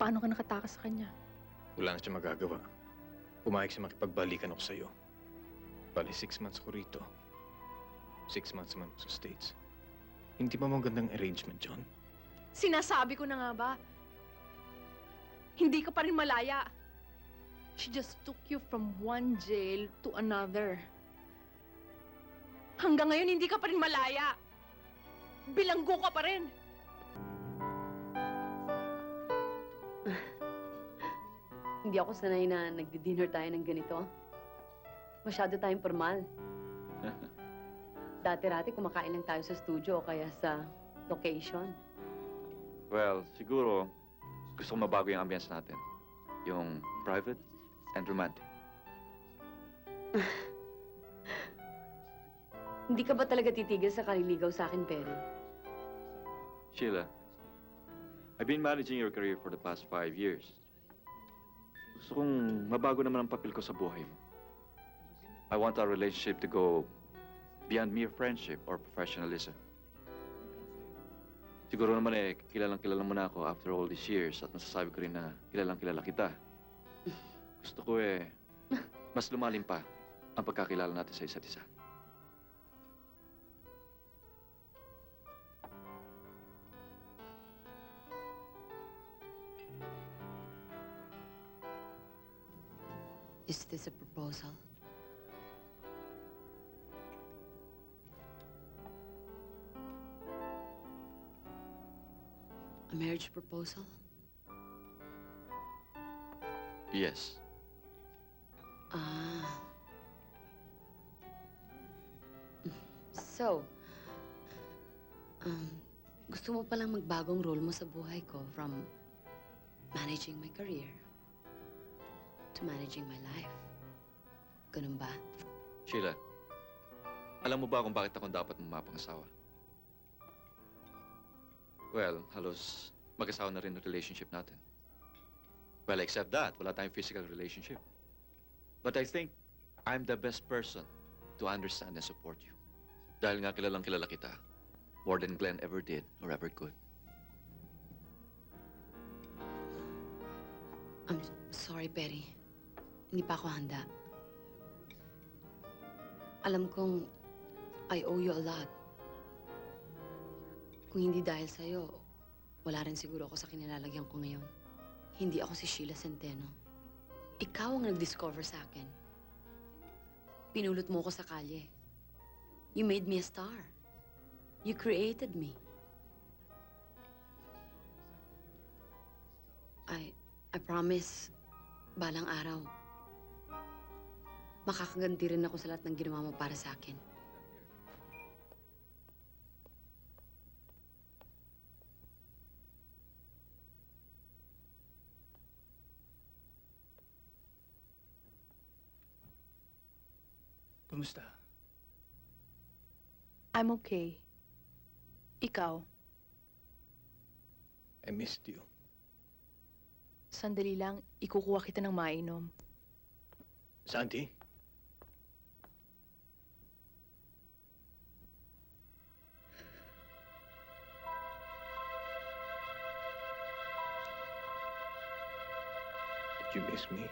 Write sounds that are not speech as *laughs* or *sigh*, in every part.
Paano ka nakatakas sa kanya? Wala na siya magagawa. Pumayag siya makipagbalikan ako sa'yo. Bali, six months ko rito. Six months ako sa States. Hindi ba magandang arrangement, John? Sinasabi ko na nga ba? Hindi ka pa rin malaya. She just took you from one jail to another. Hanggang ngayon, hindi ka pa rin malaya. Bilanggo ka pa rin. *laughs* Hindi ako sanay na nagdi-dinner tayo ng ganito. Masyado tayong formal. *laughs* Dati-rati kumakain lang tayo sa studio o kaya sa location. Well, siguro gusto ko mabago yung ambience natin. Yung private and romantic. *laughs* Hindi ka ba talaga titigil sa kaliligaw sa akin, Perry? Sheila, I've been managing your career for the past five years. Gusto kong mabago naman ang papel ko sa buhay mo. I want our relationship to go beyond mere friendship or professionalism. Siguro naman eh, kilalang kilala mo na ako after all these years at masasabi ko rin na kilalang kilala kita. Gusto ko eh, mas lumalim pa ang pagkakilala natin sa isa't isa. Is this a proposal? A marriage proposal? Yes. Ah. So, um, gusto mo palang magbagong role mo sa buhay ko from managing my career to managing my life. Ganun ba? Sheila, alam mo ba kung bakit ako dapat mong mapangasawa? Well, halos mag-asawa na rin ang relationship natin. Well, except that, wala tayong physical relationship. But I think I'm the best person to understand and support you. Dahil nga kilalang kilala kita, more than Glenn ever did or ever could. I'm sorry, Perry. Hindi pa ako handa. Alam kong I owe you a lot. Kung hindi dahil sa'yo, wala rin siguro ako sa kinilalagyan ko ngayon. Hindi ako si Sheila Centeno. Ikaw ang nag-discover sa akin. Pinulot mo ko sa kalye. You made me a star. You created me. I, I promise, balang araw, makakaganti rin ako sa lahat ng ginawa mo para sa akin. Kumusta? I'm okay. Ikaw, I missed you. sandali lang, ikukuha kita ng mainom. Santi? You miss me?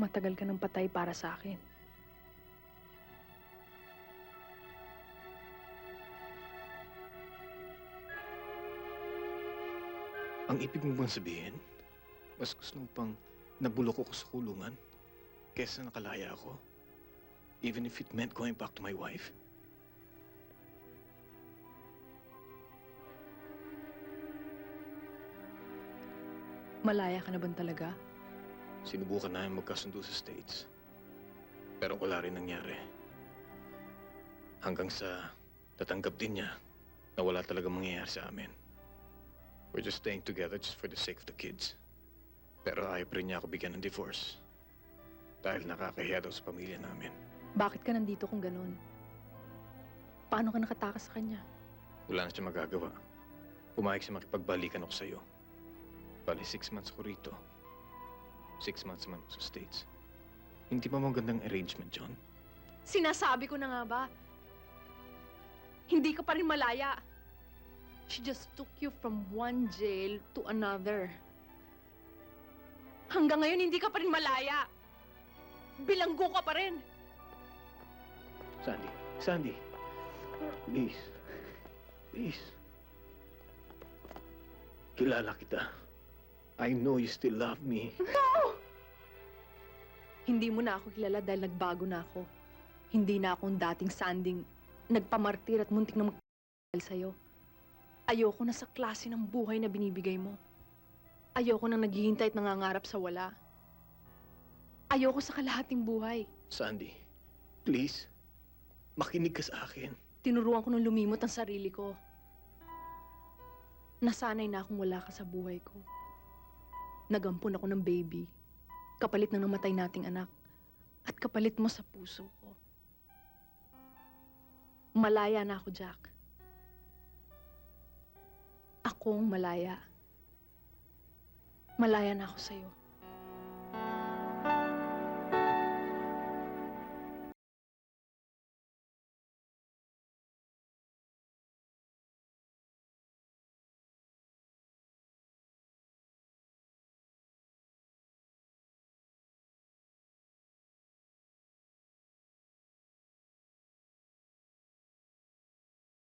Matagal ka ng patay para sa akin. Ang ibig mo bang sabihin, mas gusto mo pang nabulok ako sa kulungan kesa nakalaya ako? Even if it meant going back to my wife? Malaya ka na ba talaga? Sinubukan namin magkasundo sa States. Pero wala rin nangyari. Hanggang sa tatanggap din niya na wala talaga mangyayari sa amin. We're just staying together just for the sake of the kids. Pero ayaw pa rin niya ako bigyan ng divorce. Dahil nakakahiya daw sa pamilya namin. Bakit ka nandito kung ganun? Paano ka nakatakas sa kanya? Wala na siya magagawa. Pumayag siya makipagbalikan ako sa'yo. Bali, six months ko rito. Six months ako sa States. Hindi ba magandang arrangement, John? Sinasabi ko na nga ba? Hindi ka pa rin malaya. She just took you from one jail to another. Hanggang ngayon, hindi ka pa rin malaya. Bilanggo ka pa rin. Sandy, Sandy. Please. Please. Kilala kita. I know you still love me. Hindi mo na ako kilala dahil nagbago na ako. Hindi na akong dating sanding nagpamartir at muntik na magpapal sa'yo. Ayoko na sa klase ng buhay na binibigay mo. Ayoko na naghihintay at nangangarap sa wala. Ayoko sa kalahating buhay. Sandy, please. Makinig ka sa akin. Tinuruan ko nung lumimot ang sarili ko. Nasanay na akong wala ka sa buhay ko. Nagampon ako ng baby. Kapalit ng namatay nating anak. At kapalit mo sa puso ko. Malaya na ako, Jack. Akong malaya. Malaya na ako sa'yo.